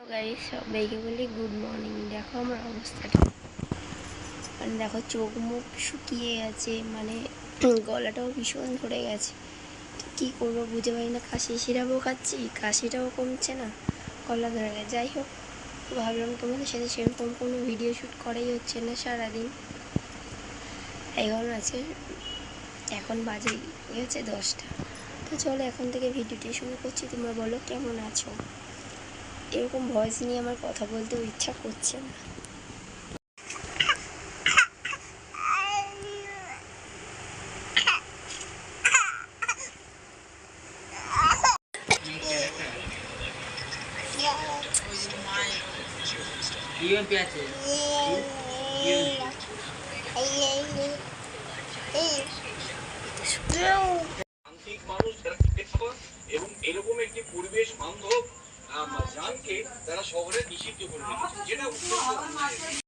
Guys সবাইকে বলি good morning দেখো আমার অবস্থাটা। মানে দেখো চোখ মুখ শুকিয়ে গেছে মানে গলাটাও ভীষণ ধরে গেছে। কী করব বুঝে পারি না, কাশি সিরাপও খাচ্ছি, কাশিটাও কমছে না, গলা ধরে গেছে। যাই হোক, ভাবলাম তোমাদের সাথে সেরকম কোনো ভিডিও শ্যুট করাই হচ্ছে না সারাদিন। কারণ আজকে, এখন বাজে গেছে দশটা। তো চলো এখন থেকে ভিডিওটি শুরু করছি, তোমরা বলো কেমন আছো? এরকম ভয়েস নিয়ে আমার কথা বলতেও ইচ্ছা করছে না। মানুষ এবং এরকম একটি পরিবেশ বান্ধব যানকে তারা শহরে নিষিদ্ধ করে দিয়েছে যেটা।